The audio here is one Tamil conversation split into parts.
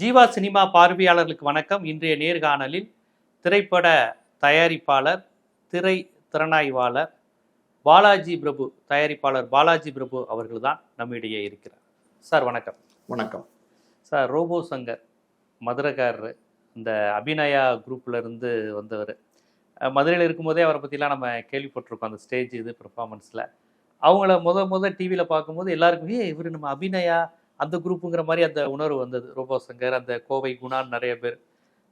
ஜீவா சினிமா பார்வையாளர்களுக்கு வணக்கம். இன்றைய நேர்காணலில் திரைப்பட தயாரிப்பாளர் திரை திறனாய்வாளர் பாலாஜி பிரபு தயாரிப்பாளர் பாலாஜி பிரபு அவர்கள் தான் நம்மிடையே இருக்கிறார். சார் வணக்கம். வணக்கம். சார் ரோபோ சங்கர் மதுரைக்காரர் இந்த அபிநயா குரூப்ல இருந்து வந்தவர் மதுரையில் இருக்கும்போதே அவரை பற்றிலாம் நம்ம கேள்விப்பட்டிருக்கோம். அந்த ஸ்டேஜ் இது பெர்ஃபார்மன்ஸில் அவங்கள முத முத டிவியில் பார்க்கும்போது எல்லாருக்கும் இவர் நம்ம அபிநயா அந்த குரூப்புங்கிற மாதிரி அந்த உணர்வு வந்தது. ரோபோ சங்கர் அந்த கோவை குணான் நிறைய பேர்.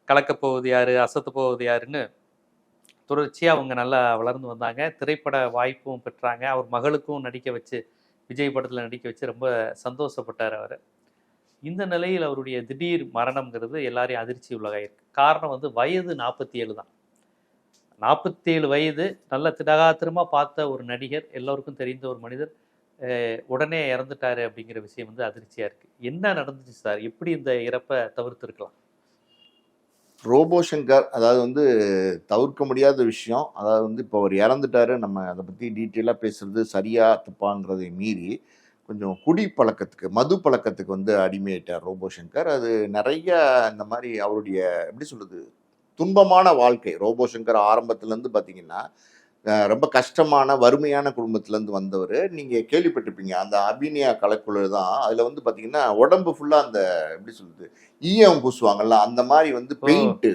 கலக்கப் போவது யாரு அசத்து போவது யாருன்னு தொடர்ச்சியாக அவங்க நல்லா வளர்ந்து வந்தாங்க. திரைப்பட வாய்ப்பும் பெற்றாங்க. அவர் மகளுக்கும் நடிக்க வச்சு விஜய் படத்தில் நடிக்க வச்சு ரொம்ப சந்தோஷப்பட்டார் அவர். இந்த நிலையில் அவருடைய திடீர் மரணம்ங்கிறது எல்லாரையும் அதிர்ச்சி உள்ளதாயிருக்கு காரணம் வந்து வயது நாற்பத்தி ஏழு தான். நாற்பத்தேழு வயது நல்ல திடகாத்திரமாக பார்த்த ஒரு நடிகர் எல்லோருக்கும் தெரிந்த ஒரு மனிதர். உடனே இறந்துட்டாரு அப்படிங்கிற விஷயம் வந்து அதிர்ச்சியாக இருக்குது என்ன நடந்துச்சு சார்? எப்படி இந்த இறப்பை தவிர்த்துருக்கலாம்? ரோபோ சங்கர் அதாவது வந்து தவிர்க்க முடியாத விஷயம் அதாவது வந்து இப்போ அவர் இறந்துட்டாரு நம்ம அதை பற்றி டீட்டெயிலாக பேசுறது சரியா தப்பாங்கிறதை மீறி கொஞ்சம் குடி பழக்கத்துக்கு மது பழக்கத்துக்கு வந்து அடிமையிட்டார் ரோபோ சங்கர் அது நிறைய இந்த மாதிரி அவருடைய எப்படி சொல்கிறது துன்பமான வாழ்க்கை. ரோபோ சங்கர் ஆரம்பத்துலேருந்து பார்த்தீங்கன்னா ரொம்ப கஷ்டமான வறுமையான குடும்பத்துலேருந்து வந்தவர். நீங்கள் கேள்விப்பட்டிருப்பீங்க. அந்த அபிநயா கலைக்குழு தான். அதில் வந்து பார்த்தீங்கன்னா உடம்பு ஃபுல்லாக அந்த எப்படி சொல்றது ஈயம் பூசுவாங்கல்ல அந்த மாதிரி வந்து. பெயிண்ட்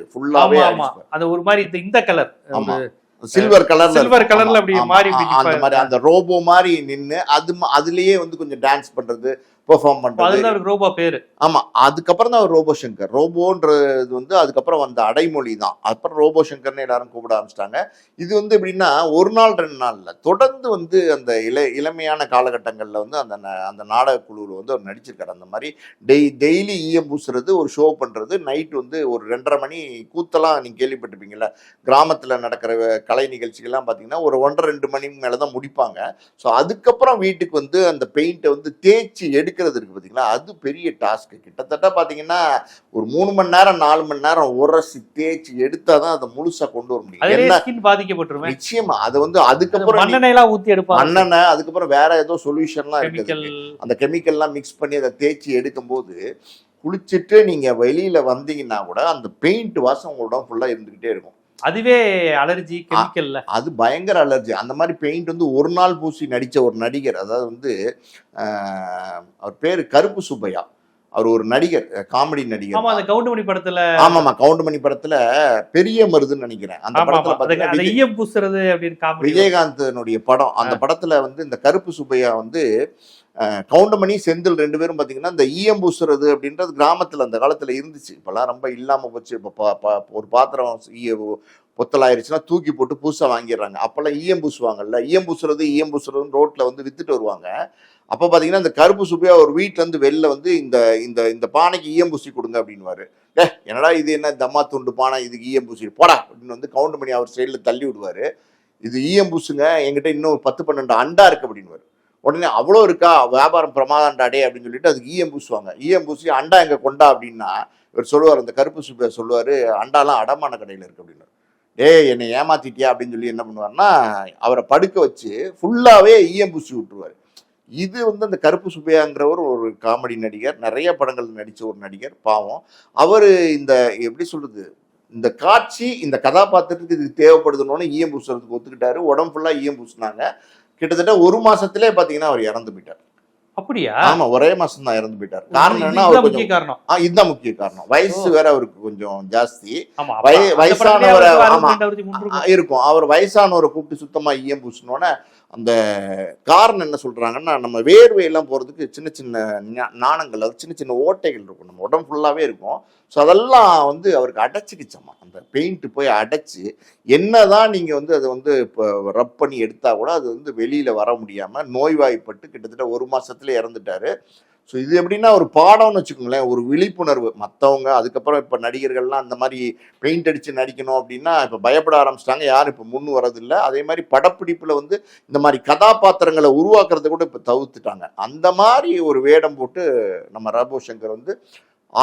ஆமா அந்த ஒரு மாதிரி இந்த கலர் ஆமா. சில்வர் கலர்ல Silver colourல அப்படி மாறி அந்த. மாதிரி அந்த ரோபோ மாதிரி நின்னு அது அதுலயே வந்து கொஞ்சம் டான்ஸ் பண்றது பெர்ஃபார்ம் பண்றது. ரோபோ பேரு. ஆமா அதுக்கப்புறம் தான் ரோபோ சங்கர் ரோபோன்றது வந்து அதுக்கப்புறம் வந்த அடைமொழி தான். அப்புறம் ரோபோ சங்கர்னு எல்லாரும் கூப்பிட ஆரம்பிச்சிட்டாங்க. இது வந்து எப்படின்னா ஒரு நாள் ரெண்டு நாள்ல தொடர்ந்து வந்து அந்த இள இளமையான காலகட்டங்கள்ல வந்து அந்த அந்த நாடக குழுவில் வந்து அவர் நடிச்சிருக்காரு. அந்த மாதிரி டெய் டெய்லி ஈயம் பூசுறது ஒரு ஷோ பண்றது நைட் வந்து ஒரு ரெண்டரை மணி கூத்தெல்லாம் நீங்க கேள்விப்பட்டிருப்பீங்கல்ல கிராமத்துல நடக்கிற கலை நிகழ்ச்சிகள்லாம் பார்த்தீங்கன்னா ஒரு ஒன்றரை ரெண்டு மணி மேலே தான் முடிப்பாங்க. ஸோ அதுக்கப்புறம் வீட்டுக்கு வந்து அந்த பெயிண்ட்டை வந்து தேய்ச்சி எடுக்கிறது இருக்கு பார்த்தீங்களா அது பெரிய டாஸ்க். கிட்டத்தட்ட பார்த்தீங்கன்னா ஒரு மூணு மணி நேரம் நாலு மணி நேரம் உரசி தேய்ச்சி எடுத்தாதான் தான் அதை முழுசா கொண்டு வர முடியும். பாதிக்கப்பட்டுருவேன் நிச்சயமா. அது வந்து அதுக்கப்புறம் மண்ணெண்ணெயெல்லாம் ஊத்தி எடுப்பாங்க. மண்ணெண்ணெய் அதுக்கப்புறம் வேற ஏதோ சொல்யூஷன்லாம் இருக்குது. கெமிக்கல் அந்த கெமிக்கல்லாம் மிக்ஸ் பண்ணி அதை தேய்ச்சி எடுக்கும்போது குளிச்சுட்டு நீங்க வெளியில வந்தீங்கன்னா கூட அந்த பெயிண்ட் வாசம் உங்களோட ஃபுல்லா இருந்துகிட்டே இருக்கும். அதுவே அலர்ஜி கெமிக்கல்ல. அது பயங்கர அலர்ஜி. அந்த மாதிரி பெயிண்ட் வந்து ஒரு நாள் பூசி நடித்த ஒரு நடிகர் அதாவது வந்து அவர் பேர் கருப்பு சுப்பையா. அவர் ஒரு நடிகர் காமெடி நடிகர். ஆமா அந்த கவுண்டமணி படத்துல. ஆமாமா கவுண்டமணி படத்துல பெரிய மருதுன்னு நினைக்கிறேன். அந்த ஆமா ஆமா படத்துல ஈயம் பூசுறது அப்படின்னு விஜயகாந்தனுடைய படம். அந்த படத்துல வந்து இந்த கருப்பு சுப்பையா வந்து கவுண்டமணி செந்தில் ரெண்டு பேரும் பாத்தீங்கன்னா இந்த ஈயம் பூசுறது அப்படின்றது கிராமத்துல அந்த காலத்துல இருந்துச்சு. இப்பெல்லாம் ரொம்ப இல்லாம போச்சு. இப்ப ஒரு பாத்திரம் ஈய பொத்தலாயிருச்சுன்னா தூக்கி போட்டு பூச வாங்கிடுறாங்க. அப்பெல்லாம் ஈயம் பூசுவாங்கல்ல. ஈயம் பூசுறது ஈயம் பூசுறதுன்னு ரோட்ல வந்து வித்துட்டு வருவாங்க. அப்போ பார்த்தீங்கன்னா இந்த கருப்பு சுப்பையா ஒரு வீட்டிலேருந்து வெளில வந்து இந்த இந்த இந்த பானைக்கு ஈயம்பூசி கொடுங்க அப்படின்வாரு ஏ என்னடா இது என்ன தம்மா துண்டு பானை இதுக்கு ஈயம்பூசி போடா அப்படின்னு வந்து கவுண்டமணி அவர் சைடில் தள்ளி விடுவார். இது ஈயம்பூசுங்க என்கிட்ட இன்னும் ஒரு பத்து பன்னெண்டு அண்டா இருக்கு அப்படின்வாரு உடனே அவ்வளோ இருக்கா? வியாபாரம் பிரமாதாண்டாடே அப்படின்னு சொல்லிட்டு அதுக்கு ஈயம் பூசுவாங்க. ஈயம் பூசி அண்டா எங்கே கொண்டா அப்படின்னா இவர் சொல்லுவார் அந்த கருப்பு சுப்பியா சொல்லுவார் அண்டாலாம் அடமான கடையில் இருக்கு அப்படின்னு டேய் என்னை ஏமாத்திட்டியா? அப்படின்னு சொல்லி என்ன பண்ணுவார்னா அவரை படுக்க வச்சு ஃபுல்லாகவே ஈயம் பூசி விட்டுருவாரு. இது வந்து அந்த கருப்பு சுப்பையாங்கிறவர் ஒரு காமெடி நடிகர். நிறைய படங்கள் நடிச்ச ஒரு நடிகர் பாவம். அவர் இந்த எப்படி சொல்றது இந்த காட்சி இந்த கதாபாத்திரத்துக்கு இது தேவைப்படுதுன்னு ஈயம் பூசுறதுக்கு ஒத்துக்கிட்டாரு. உடம்பு ஃபுல்லா ஈயம் பூசினாங்க. கிட்டத்தட்ட ஒரு மாசத்திலே பாத்தீங்கன்னா அவர் இறந்து போயிட்டார். அப்படியா? ஆமா ஒரே மாசம் தான் இறந்து போயிட்டார். காரணம் என்ன அவர் முக்கிய கொஞ்சம் காரணம். ஆ, இதுதான் முக்கிய காரணம். வயசு வேற அவருக்கு கொஞ்சம் ஜாஸ்தி. வயசானவரை- ஆமா. 62, 63 ஆ, இருக்கும். இருக்கும் அவர் வயசானவரை கூப்பிட்டு சுத்தமா ஈயம் பூசினோன்னே அந்த காரணம் என்ன சொல்கிறாங்கன்னா நம்ம வேர்வையெல்லாம் போகிறதுக்கு சின்ன சின்ன நாணங்கள் அது சின்ன சின்ன ஓட்டைகள் இருக்கும். நம்ம உடம்பு ஃபுல்லாகவே இருக்கும். ஸோ அதெல்லாம் வந்து அவருக்கு அடைச்சிக்கிச்சம்மா அந்த பெயிண்ட் போய் அடைச்சி என்ன தான் நீங்கள் வந்து அதை வந்து இப்போ ரப் பண்ணி எடுத்தால் கூட அது வந்து வெளியில் வர முடியாமல் நோய்வாய்ப்பட்டு கிட்டத்தட்ட ஒரு மாதத்துல இறந்துட்டாரு. ஸோ இது எப்படின்னா ஒரு பாடம்னு வச்சுக்கோங்களேன். ஒரு விழிப்புணர்வு. மற்றவங்க அதுக்கப்புறம் இப்போ நடிகர்கள்லாம் அந்த மாதிரி பெயிண்ட் அடித்து நடிக்கணும் அப்படின்னா இப்போ பயப்பட ஆரம்பிச்சிட்டாங்க. யாரும் இப்போ முன் வரதில்லை. அதே மாதிரி படப்பிடிப்பில் வந்து இந்த மாதிரி கதாபாத்திரங்களை உருவாக்குறத கூட இப்போ தவிர்த்துட்டாங்க. அந்த மாதிரி ஒரு வேடம் போட்டு நம்ம ரபோ சங்கர் வந்து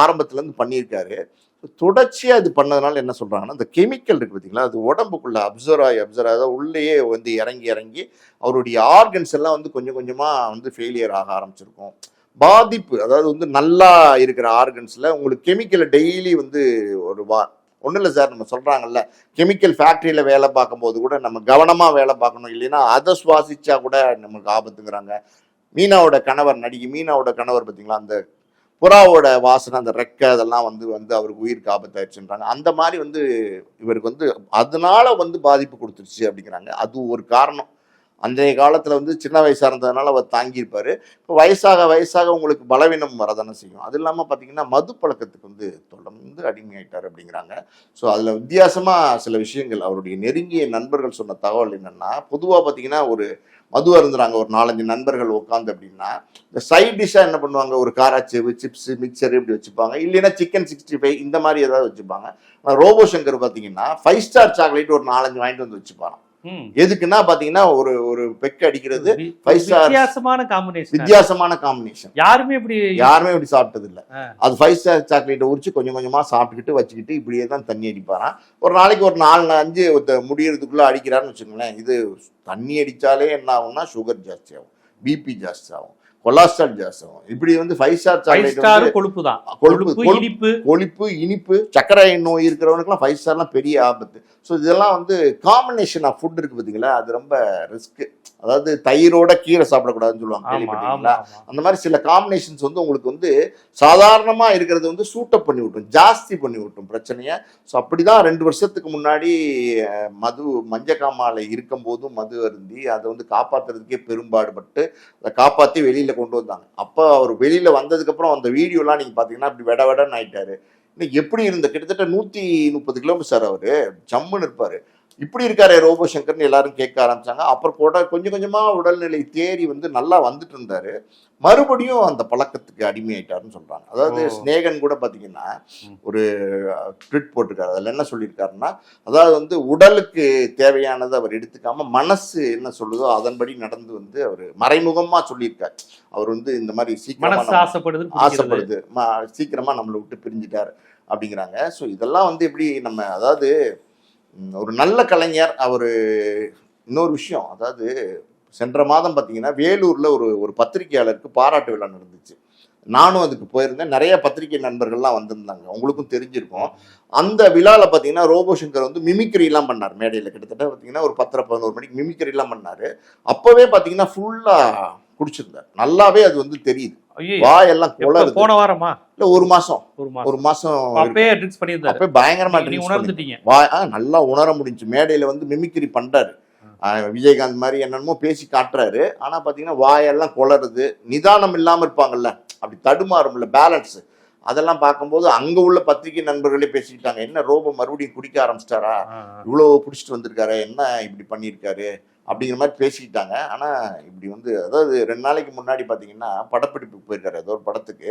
ஆரம்பத்துலேருந்து பண்ணியிருக்காரு. தொடர்ச்சியாக இது பண்ணதுனால என்ன சொல்கிறாங்கன்னா இந்த கெமிக்கல் இருக்குது பார்த்தீங்களா அது உடம்புக்குள்ளே அப்சர்வ் ஆகி அப்சர்வ் ஆகி உள்ளேயே வந்து இறங்கி இறங்கி அவருடைய ஆர்கன்ஸ் எல்லாம் வந்து கொஞ்சம் கொஞ்சமாக வந்து ஃபெயிலியர் ஆக ஆரம்பிச்சிருக்கும். பாதிப்பு அதாவது வந்து நல்லா இருக்கிற ஆர்கன்ஸில் உங்களுக்கு கெமிக்கலை டெய்லி வந்து ஒரு வா ஒன்றும் இல்லை சார் நம்ம சொல்கிறாங்கல்ல கெமிக்கல் ஃபேக்ட்ரியில் வேலை பார்க்கும்போது கூட நம்ம கவனமாக வேலை பார்க்கணும். இல்லைன்னா அதை சுவாசிச்சா கூட நமக்கு ஆபத்துங்கிறாங்க. மீனாவோட கணவர் நடிகை மீனாவோட கணவர் பார்த்தீங்களா அந்த புறாவோட வாசனை அந்த ரெக்கை அதெல்லாம் வந்து வந்து அவருக்கு உயிருக்கு ஆபத்தாயிடுச்சுன்றாங்க. அந்த மாதிரி வந்து இவருக்கு வந்து அதனால வந்து பாதிப்பு கொடுத்துருச்சு அப்படிங்கிறாங்க. அது ஒரு காரணம். அன்றைய காலத்தில் வந்து சின்ன வயசாக இருந்ததுனால அவர் தாங்கியிருப்பார். இப்போ வயசாக வயசாக உங்களுக்கு பலவீனம் வரதானே செய்யும். அது இல்லாமல் பார்த்தீங்கன்னா மது பழக்கத்துக்கு வந்து தொடர்ந்து அடிமையாயிட்டார் அப்படிங்கிறாங்க. ஸோ அதில் வித்தியாசமாக சில விஷயங்கள் அவருடைய நெருங்கிய நண்பர்கள் சொன்ன தகவல் என்னென்னா பொதுவாக பார்த்தீங்கன்னா ஒரு மது அருந்துறாங்க. ஒரு நாலஞ்சு நண்பர்கள் உட்காந்து அப்படின்னா இந்த சைட் டிஷ்ஷாக என்ன பண்ணுவாங்க? ஒரு காராச்சேவு சிப்ஸ் மிக்சர் இப்படி வச்சுப்பாங்க. இல்லைன்னா சிக்கன் சிக்ஸ்டி ஃபைவ் இந்த மாதிரி ஏதாவது வச்சுப்பாங்க. ஆனால் ரோபோ சங்கர் பார்த்தீங்கன்னா ஃபைவ் ஸ்டார் சாக்லேட் ஒரு நாலஞ்சு வாங்கிட்டு வந்து வச்சுப்பாங்க எதுக்குன்னா பார்த்தீங்கன்னா ஒரு ஒரு பெக்கு அடிக்கிறது வி- five star- வித்தியாசமான காம்பினேஷன் வித்தியாசமான காம்பினேஷன் யாருமே இப்படி யாருமே இப்படி சாப்பிட்டது இல்ல. அது ஃபைவ் ஸ்டார் சாக்லேட்டை உரிச்சு கொஞ்சம் கொஞ்சமா சாப்பிட்டுக்கிட்டு வச்சுக்கிட்டு இப்படியே தான் தண்ணி அடிப்பாராம். ஒரு நாளைக்கு ஒரு நாலு அஞ்சு ஒருத்த முடியறதுக்குள்ள அடிக்கிறாருன்னு வச்சுக்கோங்களேன் இது தண்ணி அடிச்சாலே என்ன ஆகும்னா சுகர் ஜாஸ்தி ஆகும் பிபி ஜாஸ்தி ஆகும் கொலாஸ்ட்ரால் ஜாஸ்தி. ஆகும் இப்படி வந்து ஃபைவ் ஸ்டார் சாக்லேட் கொழுப்பு தான் கொழுப்பு இனிப்பு. கொழுப்பு இனிப்பு சர்க்கரை நோய் இருக்கிறவனுக்குலாம் ஃபைவ் ஸ்டார்லாம் பெரிய ஆபத்து. ஸோ இதெல்லாம் வந்து காம்பினேஷன் ஆஃப் ஃபுட் இருக்கு பார்த்தீங்களா அது ரொம்ப ரிஸ்க் அதாவது தயிரோட கீரை சாப்பிடக்கூடாதுன்னு சொல்லுவாங்க அந்த மாதிரி சில காம்பினேஷன்ஸ் வந்து உங்களுக்கு வந்து சாதாரணமா இருக்கிறது வந்து சூட்டப் பண்ணி விட்டும் ஜாஸ்தி பண்ணி விட்டும் பிரச்சனையை. ஸோ அப்படிதான் ரெண்டு வருஷத்துக்கு முன்னாடி மது மஞ்சக்காமாலை இருக்கும் போதும் மது அருந்தி அதை வந்து காப்பாத்துறதுக்கே பெரும்பாடுபட்டு அதை காப்பாத்தி வெளியில கொண்டு வந்தாங்க. அப்போ அவர் வெளியில வந்ததுக்கு அப்புறம் அந்த வீடியோலாம் நீங்க பாத்தீங்கன்னா அப்படி வெட வெடன்னு ஆயிட்டாரு. இன்னைக்கு எப்படி இருந்த? கிட்டத்தட்ட நூத்தி முப்பது கிலோமீட்டர் அவரு ஜம்முன்னு இருப்பாரு. இப்படி இருக்காரே ரோபோ சங்கர்னு எல்லாரும் கேட்க ஆரம்பிச்சாங்க. அப்புறம் கூட கொஞ்சம் கொஞ்சமா உடல்நிலை தேறி வந்து நல்லா வந்துட்டு இருந்தாரு. மறுபடியும் அந்த பழக்கத்துக்கு அடிமையாயிட்டாருன்னு சொல்றாங்க. அதாவது. ஸ்நேகன் கூட பாத்தீங்கன்னா ம். ஒரு ட்விட் போட்டிருக்காரு. அதுல என்ன சொல்லியிருக்காருன்னா அதாவது வந்து உடலுக்கு தேவையானதை அவர் எடுத்துக்காம மனசு என்ன சொல்லுதோ அதன்படி நடந்து வந்து அவர் மறைமுகமா சொல்லியிருக்காரு. அவர் வந்து இந்த மாதிரி சீக்கிரமா ஆசைப்படுது. ஆசைப்படுது. சீக்கிரமா நம்மளை விட்டு பிரிஞ்சிட்டார் அப்படிங்கிறாங்க. ஸோ இதெல்லாம் வந்து எப்படி நம்ம அதாவது ஒரு நல்ல கலைஞர் அவர் இன்னொரு விஷயம் அதாவது சென்ற மாதம் பார்த்தீங்கன்னா வேலூரில் ஒரு ஒரு பத்திரிகையாளருக்கு பாராட்டு விழா நடந்துச்சு. நானும் அதுக்கு போயிருந்தேன். நிறைய பத்திரிகை நண்பர்கள்லாம் வந்திருந்தாங்க. உங்களுக்கும் தெரிஞ்சிருக்கும். அந்த விழாவில் பார்த்தீங்கன்னா ரோபோ சங்கர் வந்து மிமிக்ரிலாம் பண்ணார். மேடையில் கிட்டத்தட்ட பார்த்தீங்கன்னா ஒரு பத்தரை பதினோரு மணிக்கு மிமிக்ரிலாம் பண்ணார். அப்போவே பார்த்தீங்கன்னா ஃபுல்லாக குடிச்சிருந்தார். நல்லாவே அது வந்து தெரியுது. வாயெல்லாம் குளருது போன வாரமா? இல்ல ஒரு மாசம். ஒரு மாசம். அப்பயே ட்ரிங்க்ஸ் பண்ணியிருந்தாரு. அப்ப பயங்கரமா drinks உணர்ந்துட்டீங்க. பண்ணி- வா- ஆ, நல்லா உணர முடிஞ்சு. மேடையில வந்து மிமிக்ரி பண்றாரு. விஜயகாந்த் மாதிரி என்னென்னமோ பேசி காட்டுறாரு. ஆனா பாத்தீங்கன்னா வாயெல்லாம் குளருது நிதானம் இல்லாம இருப்பாங்கல்ல. அப்படி தடுமாறும்ல பேலன்ஸ் அதெல்லாம் பார்க்கும்போது அங்க உள்ள பத்திரிகை நண்பர்களே பேசிக்கிட்டாங்க. என்ன ரோபோ மறுபடியும் குடிக்க ஆரம்பிச்சிட்டாரா. இவ்வளவு பிடிச்சிட்டு வந்திருக்காரு. என்ன இப்படி பண்ணியிருக்காரு? அப்படிங்கிற மாதிரி பேசிக்கிட்டாங்க. ஆனா இப்படி வந்து அதாவது ரெண்டு நாளைக்கு முன்னாடி பாத்தீங்கன்னா படப்பிடிப்புக்கு போயிருக்காரு. ஏதோ ஒரு படத்துக்கு.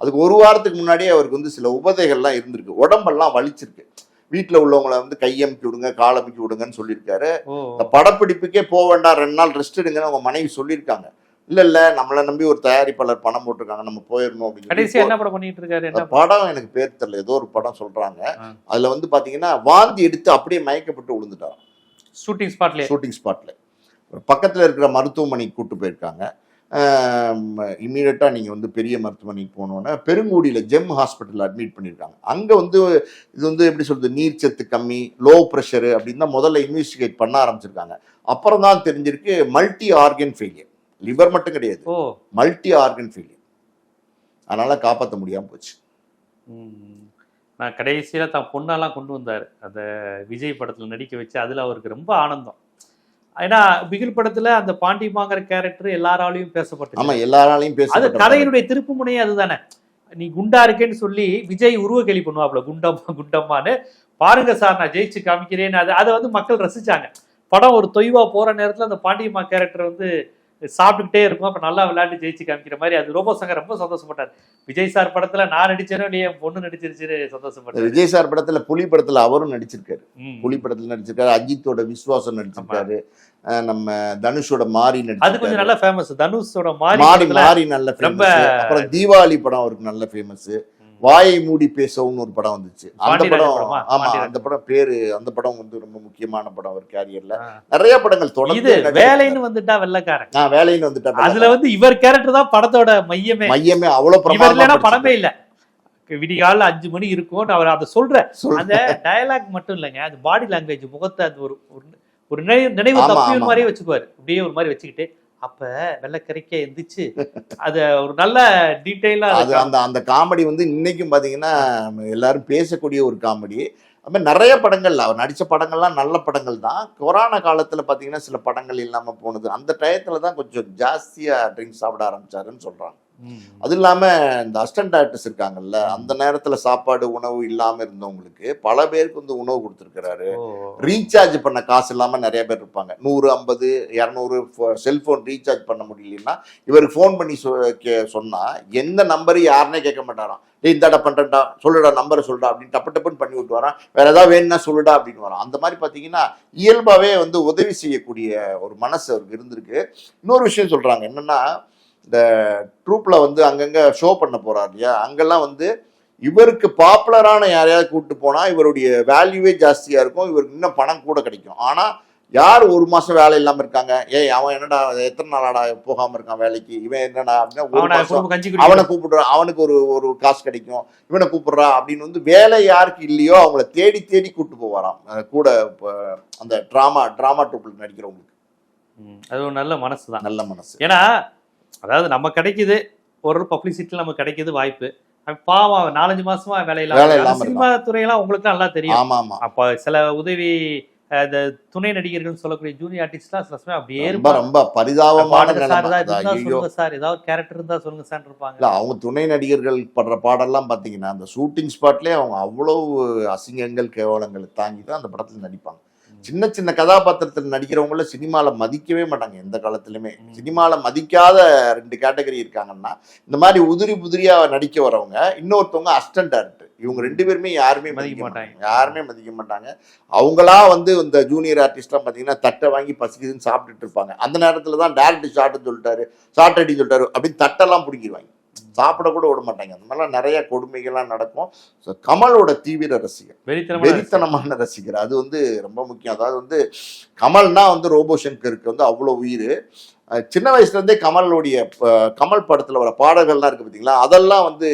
அதுக்கு ஒரு வாரத்துக்கு முன்னாடியே அவருக்கு வந்து சில உபதைகள்லாம் இருந்திருக்கு. உடம்பெல்லாம் வலிச்சிருக்கு. வீட்டுல உள்ளவங்கள வந்து கையமுக்கி விடுங்க காலமுக்கி விடுங்கன்னு சொல்லியிருக்காரு. இந்த படப்பிடிப்புக்கே போக வேண்டாம். ரெண்டு நாள் ரெஸ்ட் எடுங்கன்னு அவங்க மனைவி சொல்லியிருக்காங்க. இல்ல இல்ல நம்மளை நம்பி ஒரு தயாரிப்பாளர் பணம் போட்டிருக்காங்க. நம்ம போயிடணும் அப்படின்னு என்ன படம் பண்ணிட்டு இருக்காரு படம்? எனக்கு பேர் தெரியல. ஏதோ ஒரு படம் சொல்றாங்க. அதுல வந்து பாத்தீங்கன்னா வாந்தி எடுத்து அப்படியே மயக்கப்பட்டு விழுந்துட்டார் ஷூட்டிங் ஸ்பாட்லயே ஷூட்டிங் ஸ்பாட்ல பக்கத்துல இருக்கிற மருத்துவமனைக்கு கூட்டு போயிருக்காங்க. இம்மீடியட்டாக நீங்கள் வந்து பெரிய மருத்துவமனைக்கு போனோன்னே பெருங்குடியில் ஜெம் ஹாஸ்பிட்டல் அட்மிட் பண்ணியிருக்காங்க அங்கே வந்து இது வந்து எப்படி சொல்றது நீர்ச்சத்து கம்மி லோ ப்ரெஷரு அப்படின்னு தான் முதல்ல இன்வெஸ்டிகேட் பண்ண ஆரம்பிச்சிருக்காங்க. அப்புறம் தான் தெரிஞ்சிருக்கு மல்டி ஆர்கன் ஃபெயிலியர் லிவர் மட்டும் கிடையாது. மல்டி ஆர்கன் ஃபெயிலியர் அதனால காப்பாற்ற முடியாமல் போச்சு. நான் கடைசியில தான் பொண்ணெல்லாம் கொண்டு வந்தாரு. அந்த விஜய் படத்துல நடிக்க வச்சு அதுல அவருக்கு ரொம்ப ஆனந்தம். ஏன்னா பிகில் படத்துல அந்த பாண்டிமாங்கிற கேரக்டர் எல்லாராலையும் பேசப்பட்டது. ஆமா எல்லாராலையும் அது பேச கதையினுடைய திருப்பு முனையே அதுதானே. நீ குண்டா இருக்கேன்னு சொல்லி விஜய் உருவ கேலி பண்ணுவாப்ல குண்டம்மா குண்டம்மான்னு. பாருங்க சார் நான் ஜெயிச்சு காமிக்கிறேன்னு. அது அதை வந்து மக்கள் ரசிச்சாங்க. படம் ஒரு தொய்வா போற நேரத்துல அந்த பாண்டியம்மா கேரக்டர் வந்து சாப்பிட்டுக்கிட்டே இருக்கும் அப்ப நல்லா விளையாண்டு ஜெயிச்சு காமிக்கிற மாதிரி அது ரோபோ சங்கர் ரொம்ப சந்தோஷப்பட்டார். விஜய் சார் படத்துல நான் நடிச்சேனோ இல்லையே என் பொண்ணு நடிச்சிருச்சுன்னு சந்தோஷப்பட்டார். விஜய் சார் படத்துல புலி படத்துல அவரும் நடிச்சிருக்காரு. புலி படத்துல நடிச்சிருக்காரு அஜித்தோட விஸ்வாசம் நடிச்சிருக்காரு நம்ம தனுஷோட மாரி அது கொஞ்சம் நல்லா ஃபேமஸ் தனுஷோட மாரி மாறி மாரி நல்ல ரொம்ப- ஃபேமஸ் அப்புறம் தீபாவளி படம் அவருக்கு நல்ல ஃபேமஸ் வாயை மூடி பேசவும்னு ஒரு படம் வந்துச்சு. அந்த படம்? ஆமா. அந்த படம் பேரு அந்த படம் வந்து ரொம்ப முக்கியமான படம் அவர் கேரியர்ல. நிறைய படங்கள் தொடர்ந்து. வேலைன்னு வந்துட்டா வெள்ளக்காரன். நான் வேலைன்னு வந்துட்டா அதுல வந்து இவர் கேரக்டர் தான் படத்தோட மையமே. மையமே அவ்வளவு பிரமாதமா படமே இல்ல. விடிகால அஞ்சு மணி இருக்கும். அவர் அதை சொல்ற. அந்த டயலாக் மட்டும் இல்லைங்க. அது பாடி லாங்குவேஜ் முகத்தை அது ஒரு ஒரு- நினைவு நினைவு ஆமா. மாதிரியே வச்சுக்குவாரு. அப்படியே ஒரு மாதிரி வச்சுக்கிட்டு அப்ப வெள்ளக்கறிக்க எந்திரிச்சு அது ஒரு நல்ல டீட்டெயிலா அது அந்த அந்த காமெடி வந்து இன்னைக்கும் பாத்தீங்கன்னா எல்லாரும் பேசக்கூடிய ஒரு காமெடி. அது மாதிரி நிறைய படங்கள் அவர் நடித்த படங்கள்லாம் நல்ல படங்கள் தான். கொரோனா காலத்தில் பார்த்தீங்கன்னா சில படங்கள் இல்லாமல் போனது. அந்த டயத்தில் தான் கொஞ்சம் ஜாஸ்தியாக ட்ரிங்க்ஸ் சாப்பிட ஆரம்பிச்சாருன்னு சொல்கிறாங்க அது இல்லாம இந்த அசிஸ்டன்ட் ஆக்டர்ஸ் இருக்காங்கல்ல அந்த நேரத்துல சாப்பாடு உணவு இல்லாம இருந்தவங்களுக்கு பல பேருக்கு வந்து உணவு கொடுத்துருக்கிறாரு. ரீசார்ஜ் பண்ண காசு இல்லாம நிறைய பேர் இருப்பாங்க. நூறு ஐம்பது இரநூறு செல்போன் ரீசார்ஜ் பண்ண முடியலன்னா இவருக்கு ஃபோன் பண்ணி சொன்னா எந்த நம்பர் யாருன்னே கேட்க மாட்டாராம். டேய் இந்தாடா பண்றேன்டா சொல்லுடா நம்பரை சொல்லுடா அப்படின்னு டப்பு டப்புன்னு பண்ணி விட்டு வரான் வேற ஏதாவது வேணும்னா சொல்லுடா அப்படின்னு வரான். அந்த மாதிரி பாத்தீங்கன்னா இயல்பாவே வந்து உதவி செய்யக்கூடிய ஒரு மனசு அவருக்கு இருந்திருக்கு. இன்னொரு விஷயம் சொல்றாங்க. என்னன்னா இந்த ட்ரூப்ல வந்து அங்கங்க ஷோ பண்ண போறாரு இல்லையா? அங்கெல்லாம் வந்து இவருக்கு பாப்புலரான யாரையாவது கூப்பிட்டு போனா இவருடைய வேல்யூவே ஜாஸ்தியா இருக்கும். இவருக்கு இன்னும் பணம் கூட கிடைக்கும். ஆனா யார் ஒரு மாசம் வேலை இல்லாம இருக்காங்க? ஏய் அவன் என்னடா எத்தனை நாளாடா போகாம இருக்கான் வேலைக்கு? இவன் என்னடா அப்படின்னா அவனை. கூப்பிடுறான் அவனுக்கு ஒரு ஒரு காசு கிடைக்கும். இவனை கூப்பிடுறா அப்படின்னு வந்து வேலை யாருக்கு இல்லையோ அவங்கள தேடி தேடி கூப்பிட்டு போவாராம். கூட அந்த டிராமா டிராமா ட்ரூப்ல நடிக்கிறவங்களுக்கு. அது ஒரு நல்ல மனசுதான். நல்ல மனசு. ஏன்னா அதாவது நம்ம கிடைக்குது ஒரு பப்ளிசிட்டி நமக்கு கிடைக்குது வாய்ப்பு. பாவம் நாலஞ்சு மாசமா வேலை வேலை இல்லாம இல்லாம சினிமா துறையெல்லாம் உங்களுக்கு நல்லா தெரியும். அப்ப சில உதவி இந்த துணை நடிகர்கள் சொல்லக்கூடிய ஜூனியர் ஆர்டிஸ்ட்லாம் சில சமயம் அப்படியே ரொம்ப பரிதாபமான சார் ஏதாவது இருந்தா ஐயோ. சொல்லுங்க சார். ஏதாவது கேரக்டர் இருந்தா சொல்லுங்க சார் இருப்பாங்க. இல்ல அவங்க துணை நடிகர்கள் படுற பாடெல்லாம் பாத்தீங்கன்னா அந்த ஷூட்டிங் ஸ்பாட்லயே அவங்க அவ்வளவு அசிங்கங்கள் கேவலங்களை தாங்கி தான் அந்த படத்துல நடிப்பாங்க. சின்ன சின்ன கதாபாத்திரத்தில் நடிக்கிறவங்கள சினிமால மதிக்கவே மாட்டாங்க எந்த காலத்துலயுமே. ம். சினிமால மதிக்காத ரெண்டு கேட்டகரி இருக்காங்கன்னா இந்த மாதிரி உதிரி புதிரியா நடிக்க வரவங்க இன்னொருத்தவங்க அசிஸ்டன்ட் டேரக்டர் இவங்க ரெண்டு பேருமே யாருமே மதிக்க மாட்டாங்க. யாருமே மதிக்க மாட்டாங்க. அவங்களா வந்து இந்த ஜூனியர் ஆர்டிஸ்ட்லாம் பாத்தீங்கன்னா தட்டை வாங்கி பசிக்குதுன்னு சாப்பிட்டுட்டு இருப்பாங்க. அந்த நேரத்துல தான் டேரக்டர் ஷார்ட்னு சொல்லிட்டாரு ஷார்ட் அடி சொல்லிட்டாரு அப்படின்னு தட்டெல்லாம் பிடிக்கிடுவாங்க சாப்பிட கூட விட மாட்டாங்க. அந்த மாதிரிலாம் நிறைய கொடுமைகள்லாம் நடக்கும். So, கமலோட தீவிர ரசிகர். வெறித்தனமா வெறித்தனமான ரசிகர். அது வந்து ரொம்ப முக்கியம். அதாவது வந்து கமல்னா வந்து ரோபோ சங்கருக்கு வந்து அவ்வளோ உயிர். சின்ன வயசுல இருந்தே கமலுடைய கமல் படத்துல வர பாடல்கள்லாம் இருக்கு பார்த்தீங்களா அதெல்லாம் வந்து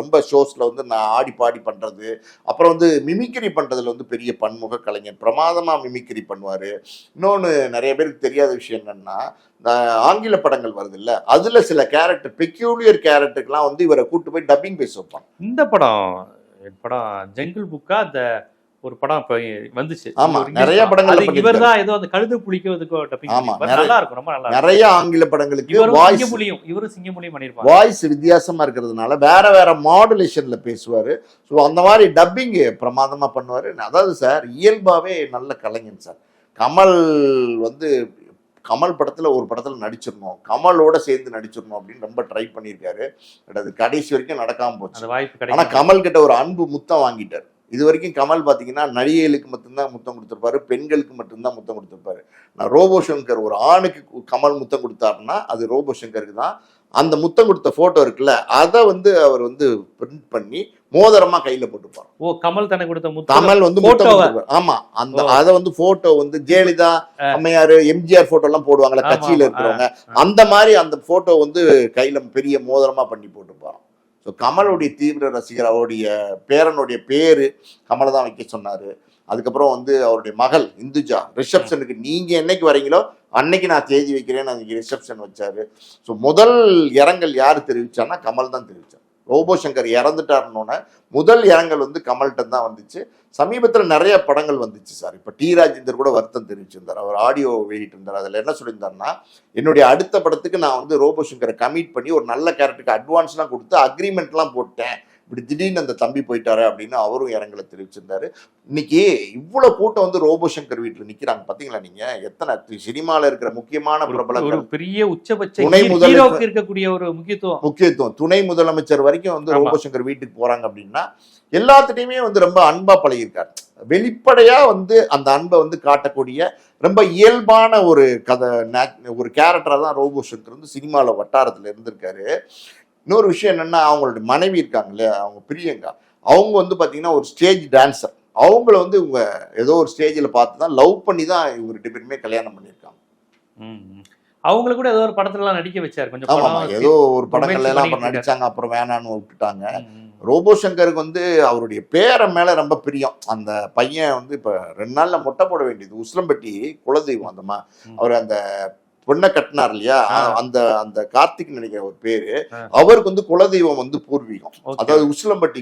ரொம்ப ஷோஸில் வந்து நான் ஆடி பாடி பண்ணுறது அப்புறம் வந்து மிமிக்ரி பண்ணுறதுல வந்து பெரிய பன்முக கலைஞர் பிரமாதமாக மிமிக்ரி பண்ணுவார். இன்னொன்று நிறைய பேருக்கு தெரியாத விஷயம் என்னன்னா இந்த ஆங்கில படங்கள் வருது இல்லை அதில் சில கேரக்டர் பெக்யூலியர் கேரக்டருக்கெலாம் வந்து இவரை கூட்டு போய் டப்பிங் பேச வைப்பாங்க. இந்த படம் என் படம் ஜங்கிள் புக்கா அந்த ஒரு படம் இப்ப வந்துச்சு. ஆமா, நிறைய அது இவர் தான் ஏதோ அந்த கழுது புளிக்கிறதுக்கோ ஆமா, நல்லா இருக்கும் ரொம்ப நல்லா நிறைய ஆங்கில படங்களுக்கு சிங்கமொழியும் இவரும் சிங்கமொழியும் பண்ணிருப்பாங்க வாய்ஸ் வித்தியாசமா இருக்கிறதுனால வேற வேற மாடுலேஷன்ல பேசுவாரு. ஸோ அந்த மாதிரி டப்பிங் பிரமாதமா பண்ணுவாரு. அதாவது சார் இயல்பாவே நல்ல கலைஞன் சார் கமல் வந்து கமல் படத்துல ஒரு படத்துல நடிச்சிடணும். கமலோட சேர்ந்து நடிச்சிடணும் அப்படின்னு ரொம்ப ட்ரை பண்ணியிருக்காரு. அது கடைசி வரைக்கும் நடக்காம போச்சு. அந்த வாய்ப்பு ஆனா கிடைக்கும் கமல் கிட்ட ஒரு அன்பு முத்தம் வாங்கிட்டார். இது வரைக்கும் கமல் பாத்தீங்கன்னா நடிகைகளுக்கு மட்டும்தான் முத்தம் கொடுத்திருப்பாரு பெண்களுக்கு மட்டும்தான் முத்தம் கொடுத்திருப்பாரு நான் ரோபோ சங்கர் ஒரு ஆணுக்கு கமல் முத்தம் கொடுத்தாருன்னா அது ரோபோ சங்கருக்கு தான் அந்த முத்தம் கொடுத்த போட்டோ இருக்குல்ல அதை வந்து அவர் வந்து பிரிண்ட் பண்ணி மோதிரமா கையில போட்டுப்பாரு ஓ கமல் தனக்கு கொடுத்த கமல் வந்து. ஆமா அந்த. அதை வந்து போட்டோ வந்து ஜெயலலிதா அம்மையாரு எம்ஜிஆர் போட்டோ எல்லாம் போடுவாங்கல்ல கட்சியில. இருக்கிறவங்க. அந்த மாதிரி அந்த போட்டோ வந்து கையில பெரிய மோதிரமா பண்ணி போட்டு போறோம் ஸோ கமலுடைய தீவிர ரசிகர் அவருடைய பேரனுடைய பேரு கமலை தான் வைக்க சொன்னார். அதுக்கப்புறம் வந்து அவருடைய மகள் இந்துஜா ரிசப்ஷனுக்கு நீங்கள் என்னைக்கு வரீங்களோ அன்னைக்கு நான் தேதி வைக்கிறேன்னு அன்னைக்கு ரிசப்ஷன் வச்சாரு. ஸோ முதல் இரங்கல் யார் தெரிவிச்சான்னா கமல் தான் தெரிவித்தார் ரோபோ சங்கர் இறந்துட்டாருன்னொன்னே முதல் இரங்கல் வந்து கமல்கிட்ட தான் வந்துச்சு. சமீபத்தில் நிறைய படங்கள் வந்துச்சு சார். இப்போ டி ராஜேந்தர் கூட வருத்தம் தெரிவிச்சிருந்தார். அவர் ஆடியோ வெளியிட்டிருந்தார். அதில் என்ன சொல்லியிருந்தாருன்னா என்னுடைய அடுத்த படத்துக்கு நான் வந்து ரோபோ சங்கரை கமிட் பண்ணி ஒரு நல்ல கேரக்டருக்கு அட்வான்ஸ்லாம் கொடுத்து அக்ரிமெண்ட்லாம் போட்டேன். இப்படி திடீர்னு அந்த தம்பி போயிட்டாரு அப்படின்னு அவரும் இரங்கலை தெரிவிச்சிருந்தாரு. இன்னைக்கு இவ்வளவு கூட்டம் வந்து ரோபோ சங்கர் வீட்டுல நிக்கிறாங்க. பாத்தீங்களா நீங்க? எத்தனை சினிமால இருக்கிற முக்கியமான ஒரு- ஒரு பெரிய உச்சபட்ச துணை ஹீரோவுக்கு இருக்கக்கூடிய ஒரு முக்கியத்துவம். முக்கியத்துவம். துணை முதலமைச்சர் வரைக்கும் வந்து. ரோபோ சங்கர் வீட்டுக்கு போறாங்க அப்படின்னா எல்லாத்துட்டையுமே வந்து ரொம்ப அன்பா பழகியிருக்காரு. வெளிப்படையா வந்து அந்த அன்பை வந்து காட்டக்கூடிய ரொம்ப இயல்பான ஒரு கதை ஒரு கேரக்டரா தான் ரோபோ சங்கர் வந்து சினிமால வட்டாரத்துல இருந்திருக்காரு. இன்னொரு விஷயம் என்னன்னா அவங்களுடைய மனைவி இருக்காங்க இல்லையா அவங்க பிரியங்கா அவங்க வந்து பாத்தீங்கன்னா ஒரு ஸ்டேஜ் டான்சர் அவங்கள வந்து இவங்க ஏதோ ஒரு ஸ்டேஜில் பார்த்து தான் லவ் பண்ணி தான் இவங்க ரெண்டு பேருமே கல்யாணம் பண்ணியிருக்காங்க. அவங்கள கூட ஏதோ ஒரு படத்துல எல்லாம் நடிக்க வச்சாரு. கொஞ்சம் ஆமா ஏதோ ஒரு படங்கள்ல எல்லாம் அப்புறம் நடிச்சாங்க அப்புறம் வேணான்னு விட்டுட்டாங்க. ரோபோ சங்கருக்கு வந்து அவருடைய பேரை மேல ரொம்ப பிரியம். அந்த பையன் வந்து இப்ப ரெண்டு நாள்ல மொட்டை போட வேண்டியது. உசிலம்பட்டி குலதெய்வம் அந்த. அவர் அந்த பொண்ணை கட்டினார் இல்லையா. அந்த அந்த கார்த்திக் நினைக்கிற ஒரு பேரு. அவருக்கு வந்து குலதெய்வம் வந்து பூர்வீகம். அதாவது உசிலம்பட்டி.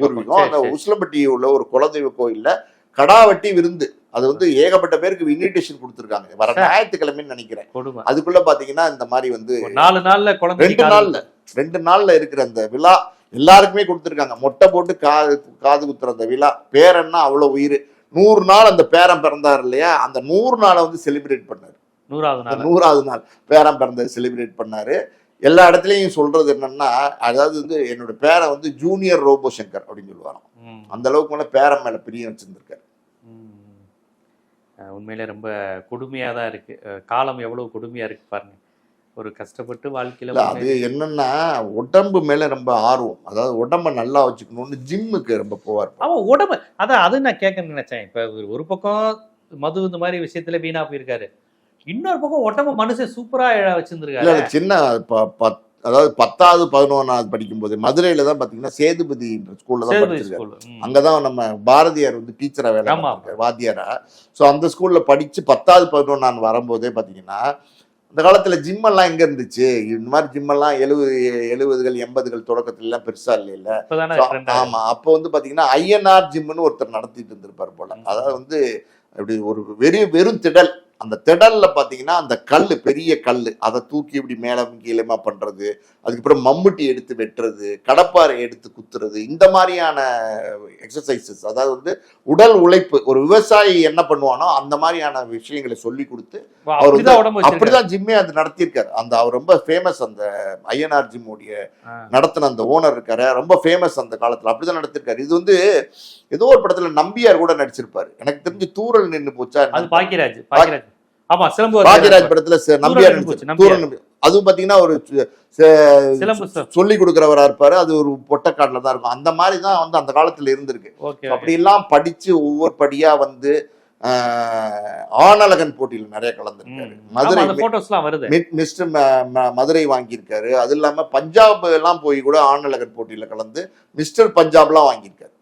பூர்வீகம். அந்த. உசிலம்பட்டி உள்ள ஒரு குலதெய்வ கோயில்ல கடாவட்டி விருந்து. அது வந்து ஏகப்பட்ட பேருக்கு இன்விடேஷன் கொடுத்துருக்காங்க. வர. ஞாயிற்றுக்கிழமைன்னு நினைக்கிறேன். அதுக்குள்ள பாத்தீங்கன்னா இந்த மாதிரி வந்து நாலு நாள்ல ரெண்டு நாள்ல. ரெண்டு நாள்ல இருக்கிற அந்த விழா எல்லாருக்குமே கொடுத்துருக்காங்க. மொட்டை போட்டு காது காது குத்துற அந்த விழா. பேரன்னா அவ்வளவு உயிர். நூறு நாள் அந்த பேரன் பிறந்தார் இல்லையா? அந்த நூறு நாளை வந்து செலிப்ரேட் பண்ணாரு. நூறாவது நாள். நூறாவது நாள். பேரன் பிறந்தது செலிப்ரேட் பண்ணாரு. எல்லா இடத்துலயும் சொல்றது என்னன்னா அதாவது வந்து என்னோட பேரை வந்து ஜூனியர் ரோபோ சங்கர் அப்படின்னு சொல்லுவாராம். அந்த அளவுக்கு மேல பேரன் மேல பிரியம் வச்சிருந்திருக்காரு. உண்மையிலே ரொம்ப கொடுமையா தான் இருக்கு. காலம் எவ்வளவு கொடுமையா இருக்கு பாருங்க. ஒரு கஷ்டப்பட்டு வாழ்க்கையில அது என்னன்னா உடம்பு மேல ரொம்ப ஆர்வம். அதாவது உடம்ப நல்லா வச்சுக்கணும்னு ஜிம்முக்கு ரொம்ப போவார் அவன் உடம்பு. அதான் அது நான் கேட்க நினைச்சேன். இப்ப ஒரு- ஒரு பக்கம் மது இந்த மாதிரி விஷயத்துல வீணா போயிருக்காரு. இன்னொரு பக்கம் உடம்பு மனுஷன் சூப்பரா வச்சிருந்திருக்காரு. சின்ன பத்- அதாவது பத்தாவது பதினொன்னாவது படிக்கும்போது மதுரையில தான் பாத்தீங்கன்னா சேதுபதி ஸ்கூல்ல தான் படிச்சிருக்காரு. அங்கதான் நம்ம பாரதியார் வந்து டீச்சரா வேலை வாத்தியாரா. ஸோ அந்த ஸ்கூல்ல படிச்சு பத்தாவது பதினொன்னான் வரும்போதே பாத்தீங்கன்னா அந்த காலத்துல ஜிம் எல்லாம் எங்க இருந்துச்சு? இந்த மாதிரி ஜிம் எல்லாம் எழுபது எழுபதுகள் எண்பதுகள் தொடக்கத்துல எல்லாம் பெருசா இல்லைல்ல? ஆமா அப்போ வந்து பாத்தீங்கன்னா ஐஎன்ஆர் ஜிம்னு ஒருத்தர் நடத்திட்டு இருந்திருப்பார் போல. அதாவது வந்து அப்படி ஒரு வெறும் வெறும் திடல். அந்த திடல்ல பாத்தீங்கன்னா அந்த கல்லு பெரிய கல்லு அதை தூக்கி இப்படி மேலும் கீழமா பண்றது அதுக்கப்புறம் மம்முட்டி எடுத்து வெட்டுறது கடப்பாரை எடுத்து குத்துறது இந்த மாதிரியான எக்ஸசைசஸ் அதாவது வந்து உடல் உழைப்பு. ஒரு விவசாயி என்ன பண்ணுவானோ அந்த மாதிரியான விஷயங்களை சொல்லி கொடுத்து அவர் அப்படிதான் ஜிம்மே அது நடத்தியிருக்காரு. அந்த அவர் ரொம்ப ஃபேமஸ் அந்த ஐஎன்ஆர் ஜிம்முடைய. நடத்தின அந்த ஓனர் இருக்காரு. ரொம்ப ஃபேமஸ் அந்த காலத்துல. அப்படிதான் நடத்திருக்காரு இது வந்து ஏதோ ஒரு படத்துல நம்பியார் கூட நடிச்சிருப்பாரு. எனக்கு தெரிஞ்சு தூரல் நின்னு போச்சா பாக்கியராஜ் பாக்கியராஜ் ஆமா சிலம்பு வரையறாரு. படத்துல நம்பியார் நம்பி- அதுவும் பாத்தீங்கன்னா ஒரு சொல்லி கொடுக்குறவரா இருப்பாரு. அது ஒரு பொட்டக்காட்டுல தான் இருக்கும். அந்த மாதிரி தான் வந்து அந்த காலத்துல இருந்திருக்கு. அப்படி எல்லாம் படிச்சு ஒவ்வொரு படியா வந்து ஆணழகன் போட்டியில் நிறைய கலந்துருக்காரு. மதுரை மிஸ்டர் மதுரை வாங்கியிருக்காரு. அது இல்லாம பஞ்சாப் எல்லாம் போய் கூட ஆணழகன் போட்டியில கலந்து மிஸ்டர் பஞ்சாப்லாம் வாங்கியிருக்காரு.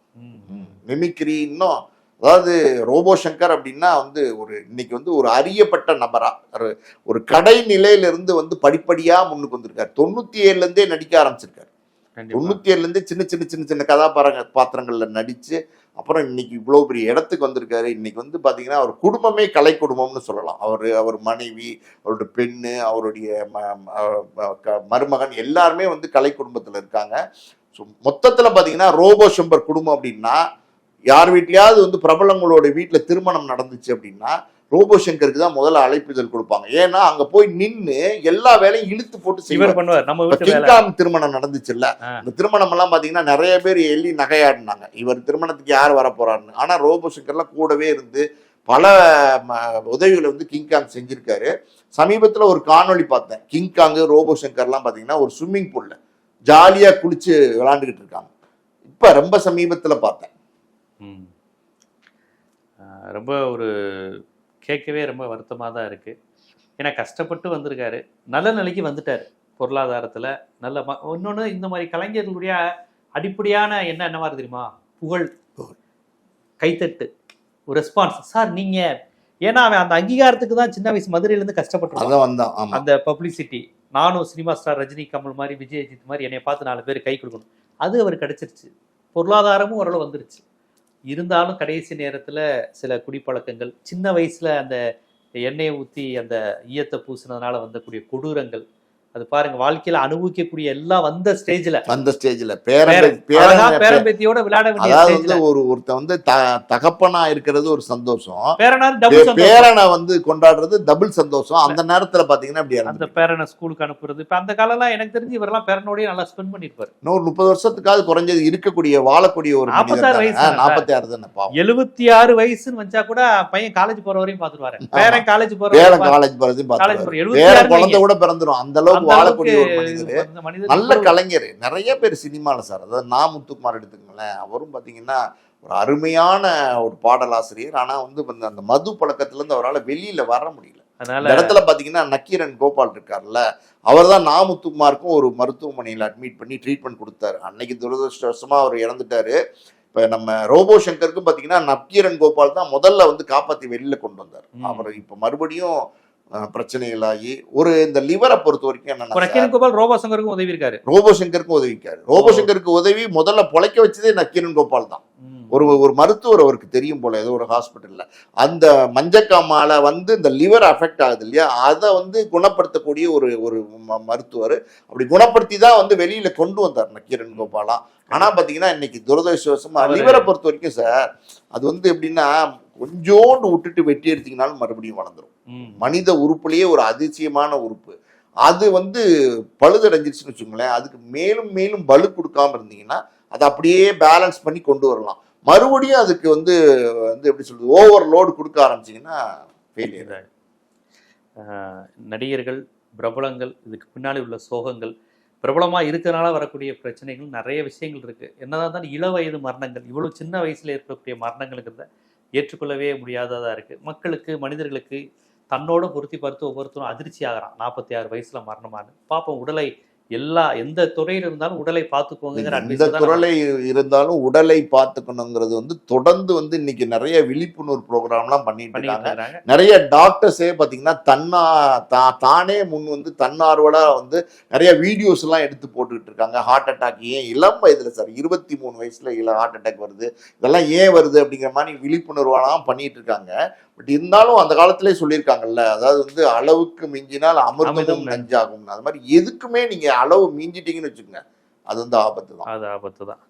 மிமிக்ரி இன்னும் அதாவது ரோபோ சங்கர் அப்படின்னா வந்து ஒரு இன்னைக்கு வந்து ஒரு அறியப்பட்ட நபரா. ஒரு- ஒரு கடை நிலையில இருந்து வந்து படிப்படியா முன்னுக்கு வந்திருக்காரு. தொண்ணூத்தி ஏழுல இருந்தே நடிக்க ஆரம்பிச்சிருக்காரு. கண்டிப்பா. தொண்ணூத்தி ஏழுல இருந்தே சின்ன சின்ன சின்ன சின்ன கதாபாத்திர பாத்திரங்கள்ல நடிச்சு அப்புறம் இன்னைக்கு இவ்வளவு பெரிய இடத்துக்கு வந்திருக்காரு. இன்னைக்கு வந்து பாத்தீங்கன்னா அவர் குடும்பமே கலை குடும்பம்னு சொல்லலாம். அவர் அவர் மனைவி அவருடைய பெண்ணு அவருடைய மருமகன் எல்லாருமே வந்து கலை குடும்பத்துல இருக்காங்க. ஸோ மொத்தத்துல பாத்தீங்கன்னா ரோபோ ஷம்பர் குடும்பம் அப்படின்னா யார் வீட்லயாவது வந்து பிரபலங்களோட வீட்டுல திருமணம் நடந்துச்சு அப்படின்னா ரோபோ சங்கருக்கு தான் முதல்ல அழைப்பிதழ் கொடுப்பாங்க. ஏன்னா அங்க போய் நின்னு எல்லா வேலையும் இழுத்து போட்டு செய்வார். பண்ணுவார். நம்ம கிங்காங் திருமணம் நடந்துச்சுல்ல. இந்த திருமணம் எல்லாம் பாத்தீங்கன்னா நிறைய பேர் எள்ளி நகையாடினாங்க. இவர் திருமணத்துக்கு யார் வர போறாருன்னு. ஆனா ரோபோ சங்கர்லாம் கூடவே இருந்து பல உதவிகளை வந்து கிங்காங் செஞ்சிருக்காரு. சமீபத்துல ஒரு காணொளி பார்த்தேன். கிங்காங் ரோபோ சங்கர்லாம் பாத்தீங்கன்னா ஒரு ஸ்விம்மிங் பூல்ல ஜாலியா குளிச்சு விளாண்டுக்கிட்டு இருக்காங்க. இப்ப ரொம்ப சமீபத்துல பார்த்தேன். ரொம்ப ஒரு கேட்கவே ரொம்ப வருத்தமாக தான் இருக்கு. ஏன்னா கஷ்டப்பட்டு வந்திருக்காரு. நல்ல நிலைக்கு வந்துட்டார். பொருளாதாரத்தில் நல்ல ம இன்னொன்று இந்த மாதிரி கலைஞர்களுடைய அடிப்படையான என்ன என்ன மாதிரி தெரியுமா? புகழ். கைத்தட்டு. ஒரு ரெஸ்பான்ஸ் சார் நீங்க ஏன்னா அவன் அந்த அங்கீகாரத்துக்கு தான் சின்ன வயசு மதுரையிலேருந்து கஷ்டப்பட்டு வந்தான். அந்த பப்ளிசிட்டி நானும் சினிமா ஸ்டார் ரஜினி கமல் மாதிரி விஜய் அஜித் மாதிரி என்னை பார்த்து நாலு பேர் கை கொடுக்கணும். அது அவர் கிடைச்சிருச்சு. பொருளாதாரமும் ஓரளவு வந்துருச்சு. இருந்தாலும் கடைசி நேரத்தில் சில குடிப்பழக்கங்கள் சின்ன வயசில் அந்த எண்ணெயை ஊற்றி அந்த ஈயத்தை பூசினதுனால வந்தக்கூடிய கொடூரங்கள் அது பாருங்க வாழ்க்கையில அனுபவிக்கக்கூடிய எல்லாம் வந்த ஸ்டேஜ்ல அந்த ஸ்டேஜ்ல பேரன் பேரன் பேரம்பேத்தியோட விளையாட வேண்டிய அதாவது வந்து ஒரு ஒருத்தன் வந்து தகப்பனா இருக்கிறது ஒரு சந்தோஷம். பேரனை வந்து கொண்டாடுறது டபுள் சந்தோஷம். அந்த நேரத்துல பாத்தீங்கன்னா இப்படி அந்த பேரனை ஸ்கூலுக்கு அனுப்புறது. இப்ப அந்த காலம்லாம் எனக்கு தெரிஞ்சு இவரெல்லாம் பேரனோடய நல்லா ஸ்பெண்ட் பண்ணிருப்பாரு இன்னொரு முப்பது வருஷத்துக்காவது குறைஞ்சது இருக்கக்கூடிய வாழக்கூடிய ஒரு நாற்பத்தாறு வயசு? நாற்பத்தி ஆறு தானே பாவம். எழுபத்தி ஆறு வயசுன்னு வச்சா கூட பையன் காலேஜ் போற வரையும் பாத்துருவாரு. பேரன் காலேஜ் போற வரையும் காலேஜ் போறதையும் ஆறு குழந்தை கூட பிறந்துரும். அந்த அளவுக்கு அளவுக்கு வாழக்கூடிய ஒரு மனிதர். நல்ல கலைஞர். நிறைய பேர் சினிமாவில் சார். அதாவது நா முத்துக்குமார் எடுத்துக்கங்களேன். அவரும் பார்த்தீங்கன்னா ஒரு அருமையான ஒரு பாடலாசிரியர். ஆனால் வந்து அந்த மது பழக்கத்துலேருந்து அவரால் வெளியில் வர முடியல. அதனால இடத்துல பார்த்தீங்கன்னா நக்கீரன் கோபால் இருக்கார்ல. அவர் தான் நா முத்துக்குமாருக்கும் ஒரு மருத்துவமனையில் அட்மிட் பண்ணி ட்ரீட்மெண்ட் கொடுத்தாரு. அன்னைக்கு துரதிருஷ்டவசமாக அவர் இறந்துட்டாரு. இப்போ நம்ம ரோபோ சங்கருக்கும் பார்த்தீங்கன்னா நக்கீரன் கோபால் தான் முதல்ல வந்து காப்பாற்றி வெளியில் கொண்டு வந்தார். அவர் இப்போ மறுபடியும் பிரச்சனைகளாகி ஒரு இந்த லிவரை பொறுத்த வரைக்கும் என்னன்னா நக்கீரன் கோபால் ரோபோ சங்கருக்கும் உதவி இருக்காரு ரோபோ சங்கருக்கும் உதவிக்காரு ரோபோ சங்கருக்கு உதவி முதல்ல பொழைக்க வச்சதே நக்கீரன் கோபால் தான். ஒரு ஒரு மருத்துவர் அவருக்கு தெரியும் போல ஏதோ ஒரு ஹாஸ்பிட்டல்ல. அந்த மஞ்சக்காமால வந்து இந்த லிவர் அஃபெக்ட் ஆகுது இல்லையா? அதை வந்து குணப்படுத்தக்கூடிய ஒரு ஒரு மருத்துவர். அப்படி குணப்படுத்தி தான் வந்து வெளியில கொண்டு வந்தார் நக்கீரன் கோபாலா ஆனா பாத்தீங்கன்னா இன்னைக்கு துரதிருஷ்டவசமா அவரு- லிவரை பொறுத்த வரைக்கும் சார் அது வந்து எப்படின்னா கொஞ்சோண்டு விட்டுட்டு வெட்டி எடுத்தீங்கனாலும் மறுபடியும் வளர்ந்துரும். ம். மனித உறுப்புலயே ஒரு அதிசயமான உறுப்பு. அது வந்து பழுதடைஞ்சிருச்சுன்னு வச்சுக்கோங்களேன். அதுக்கு மேலும் மேலும் பலு கொடுக்காம இருந்தீங்கன்னா அதை அப்படியே பேலன்ஸ் பண்ணி கொண்டு வரலாம். மறுபடியும் அதுக்கு வந்து வந்து எப்படி சொல்றது ஓவர்லோடு கொடுக்க ஆரம்பிச்சீங்கன்னா ஃபெயிலியர் நடிகர்கள் பிரபலங்கள் இதுக்கு பின்னாடி உள்ள சோகங்கள் பிரபலமாக இருக்கிறனால வரக்கூடிய பிரச்சனைகள் நிறைய விஷயங்கள் இருக்கு. என்னதான் இருந்தாலும் இள வயது மரணங்கள் இவ்வளவு சின்ன வயசுல ஏற்படக்கூடிய மரணங்களுங்கிறத ஏற்றுக்கொள்ளவே முடியாததாக இருக்குது மக்களுக்கு மனிதர்களுக்கு தன்னோட பொருத்தி பார்த்து ஒவ்வொருத்தரும் அதிர்ச்சி ஆகிறான் நாற்பத்தி ஆறு வயசில் மரணமானு. பார்ப்போம் உடலை எல்லா எந்த துறையில் இருந்தாலும் உடலை பார்த்துக்கோங்கிற எந்த துறையில இருந்தாலும் உடலை பார்த்துக்கணுங்கிறது வந்து தொடர்ந்து வந்து இன்னைக்கு நிறைய விழிப்புணர்வு ப்ரோக்ராம்லாம் பண்ணிட்டு பண்ணிட்டு இருக்காங்க. நிறைய டாக்டர்ஸே பார்த்தீங்கன்னா தன்னா தா தானே முன் வந்து தன்னார்வலா வந்து நிறைய வீடியோஸ் எல்லாம் எடுத்து போட்டுக்கிட்டு இருக்காங்க. ஹார்ட் அட்டாக் ஏன் இளம் வயதுல சார் இருபத்தி மூணு வயசுல இள ஹார்ட் அட்டாக் வருது. இதெல்லாம் ஏன் வருது அப்படிங்கிற மாதிரி விழிப்புணர்வெல்லாம் பண்ணிட்டு இருக்காங்க. பட் இருந்தாலும் அந்த காலத்திலே சொல்லியிருக்காங்கல்ல அதாவது வந்து அளவுக்கு மிஞ்சினால் அமிர்தமும் நஞ்சாகும். அது மாதிரி எதுக்குமே நீங்க அளவு மிஞ்சிட்டீங்கன்னு வச்சுக்கோங்க. அது வந்து ஆபத்து தான். அது ஆபத்து தான்.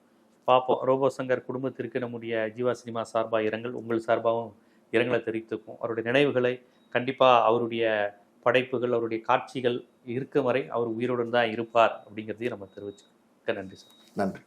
பார்ப்போம் ரோபோ சங்கர் குடும்பத்திற்கு நம்முடைய ஜீவா சினிமா சார்பாக இரங்கல். உங்கள் சார்பாகவும் இரங்கலை தெரிவித்துக்கும் அவருடைய நினைவுகளை கண்டிப்பாக அவருடைய படைப்புகள் அவருடைய காட்சிகள் இருக்கும் வரை அவர் உயிருடன் தான் இருப்பார் அப்படிங்கிறதையும் நம்ம தெரிவிச்சுக்கோம் நன்றி சார். நன்றி.